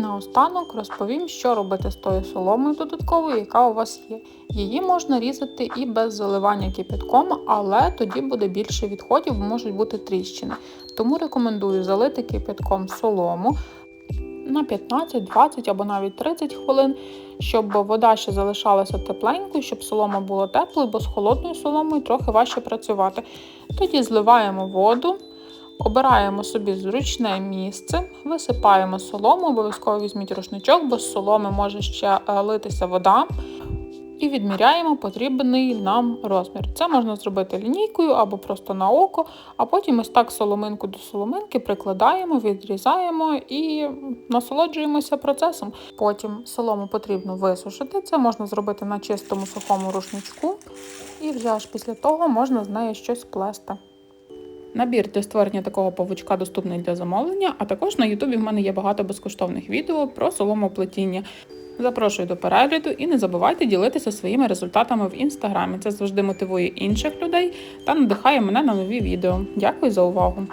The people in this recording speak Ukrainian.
наостанок розповім, що робити з тою соломою додатковою, яка у вас є. Її можна різати і без заливання кипятком, але тоді буде більше відходів, можуть бути тріщини. Тому рекомендую залити кипятком солому на 15, 20 або навіть 30 хвилин, щоб вода ще залишалася тепленькою, щоб солома була теплою, бо з холодною соломою трохи важче працювати. Тоді зливаємо воду. Обираємо собі зручне місце, висипаємо солому, обов'язково візьміть рушничок, бо з соломи може ще е, литися вода. І відміряємо потрібний нам розмір. Це можна зробити лінійкою або просто на око, а потім ось так соломинку до соломинки прикладаємо, відрізаємо і насолоджуємося процесом. Потім солому потрібно висушити. Це можна зробити на чистому сухому рушничку, і вже аж після того можна з нею щось плести. Набір для створення такого павучка доступний для замовлення, а також на Ютубі в мене є багато безкоштовних відео про соломоплетіння. Запрошую до перегляду і не забувайте ділитися своїми результатами в інстаграмі. Це завжди мотивує інших людей та надихає мене на нові відео. Дякую за увагу!